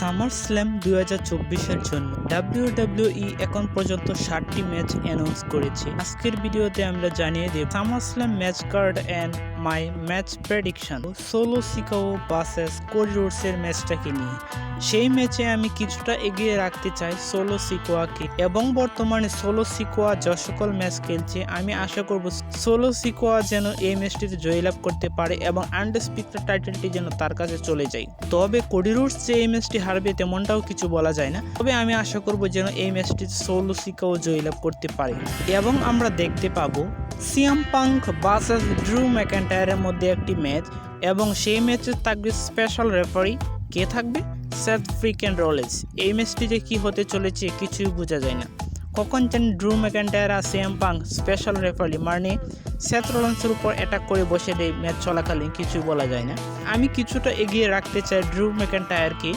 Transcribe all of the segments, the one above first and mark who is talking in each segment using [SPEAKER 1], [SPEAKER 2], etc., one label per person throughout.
[SPEAKER 1] Summer slam দু হাজার চব্বিশের জন্য। ডাব্লিউডাব্লিউই এখন পর্যন্ত ষাটটি ম্যাচ অ্যানাউন্স করেছে। আজকের ভিডিওতে আমরা জানিয়ে দেব, summer slam match card and my match prediction Solo Sikoa versus কোরিডোর্সের ম্যাচটাকে নিয়ে। সেই ম্যাচে আমি কিছুটা এগিয়ে রাখতে চাই সোলো সিকোয়াকে এবং বর্তমানে সোলো সিকোয়া যে সকল ম্যাচ খেলছে, আমি আশা করব সোলো সিকোয়া যেন এই ম্যাচটিতে জয়লাভ করতে পারে এবং আন্ডারস্পিকার টাইটেলটি যেন তার কাছে চলে যায়। তবে কোডিরুটস যে এই ম্যাচটি হারবে তেমনটাও কিছু বলা যায় না। তবে আমি আশা করব যেন এই ম্যাচটি সোলো সিকাও জয়লাভ করতে পারে। এবং আমরা দেখতে পাবো সিয়াম পাঙ্ক বাসাস ড্রু ম্যাকেন্টায়ারের মধ্যে একটি ম্যাচ, এবং সেই ম্যাচে থাকবে স্পেশাল রেফারি। কে থাকবে? সেথ ফ্রিকেন রোলেজ এই ম্যাচটিতে কী হতে চলেছে কিছুই বোঝা যায় না। কখন যেন ড্রু ম্যাকেন্টায়ার আর সিএম পাঙ্ক স্পেশাল রেফারি মানে সেথ রোলেন্সের উপর অ্যাটাক করে বসে দেয় ম্যাচ চলাকালীন কিছুই বলা যায় না। আমি কিছুটা এগিয়ে রাখতে চাই ড্রু ম্যাকেন্টায়ারকে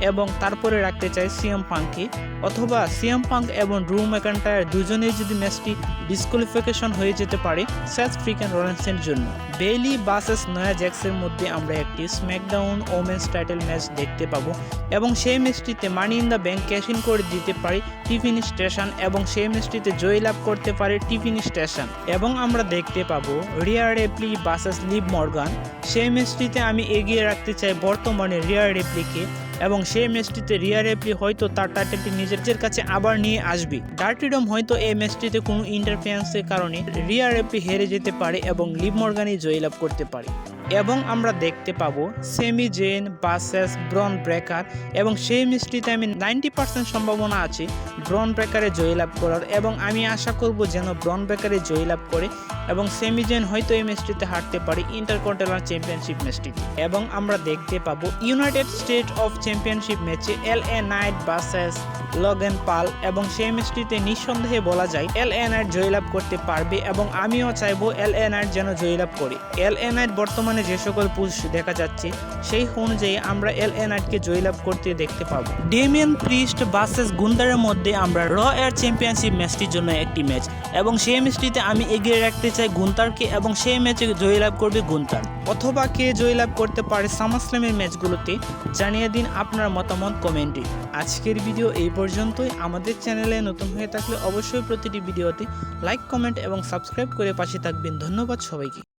[SPEAKER 1] এবং তারপরে রাখতে চাই সিএম পাঙ্ককে অথবা সিএম পাঙ্ক এবং ড্রু ম্যাকেন্টায়ার দুজনেই যদি ম্যাচটি ডিসকোয়ালিফিকেশন হয়ে যেতে পারে স্যাথ ফ্রিকেন রোলেন্সের জন্য। বেইলি বাসেস নয়া জ্যাক্সের মধ্যে আমরা একটি স্ম্যাকডাউন ওমেন্স টাইটেল ম্যাচ দেখতে পাবো এবং সেই ম্যাচটিতে money in the bank cash in করে দিতে পারে টিফিন স্টেশন এবং সেই ম্যাচটিতে জয়লাভ করতে পারে টিফিন স্টেশন। এবং আমরা দেখতে পাবো Rhea Ripley versus Liv Morgan. সেই ম্যাচটিতে আমি এগিয়ে রাখতে চাই বর্তমানে রিয়ার রেপ্লিকে। এবং সেই ম্যাচটিতে রিয়া রেপ্লি হয়তো তার টাইটেলটি নিজের কাছে আবার নিয়ে আসবে। ডার্টিডম হয়তো এই ম্যাচটিতে কোনো ইন্টারফারেন্সের কারণে রিয়া রেপ্লি হেরে যেতে পারে এবং লিভ মর্গানই জয়লাভ করতে পারে। এবং আমরা দেখতে পাবো Sami Zayn versus Bron Breakker এবং সেই ম্যাচটিতে আমি নাইনটি পার্সেন্ট সম্ভাবনা আছে ব্রন ব্রেকারে জয়লাভ করার এবং আমি আশা করব যেন ব্রন ব্রেকারে জয়লাভ করে এবং সেমি জেন হয়তো এই ম্যাচটিতে হারতে পারে ইন্টারকন্টিনেন্টাল চ্যাম্পিয়নশিপ ম্যাচটিতে। এবং আমরা দেখতে পাবো ইউনাইটেড স্টেট অফ চ্যাম্পিয়নশিপ ম্যাচে এল এ নাইট বাসেস লগেন পাল এবং সেই ম্যাচটিতে নিঃসন্দেহে বলা যায় এল এ নাইট জয়লাভ করতে পারবে এবং আমিও চাইব এল এ নাইট যেন জয়লাভ করে। এল এ নাইট বর্তমানে যে সকল পুরুষ দেখা যাচ্ছে, সেই অনুযায়ী আমরা এল এ নাইটকে জয়লাভ করতে দেখতে পাবো। ডেমিয়ান প্রিস্ট বাসেস গুন্দারের মধ্যে আমরা র এয়ার চ্যাম্পিয়নশিপ ম্যাচটির জন্য একটি ম্যাচ এবং সেই ম্যাচটিতে আমি এগিয়ে রাখতে চাই গুন্তারকে এবং সেই ম্যাচে জয়লাভ করবে গুন্তার। অথবা কে জয়লাভ করতে পারে সামাসলামের ম্যাচগুলোতে, জানিয়ে দিন আপনার মতামত কমেন্টে। আজকের ভিডিও এই পর্যন্তই। আমাদের চ্যানেলে নতুন হয়ে থাকলে অবশ্যই প্রতিটি ভিডিওতে লাইক, কমেন্ট এবং সাবস্ক্রাইব করে পাশে থাকবেন। ধন্যবাদ সবাইকে।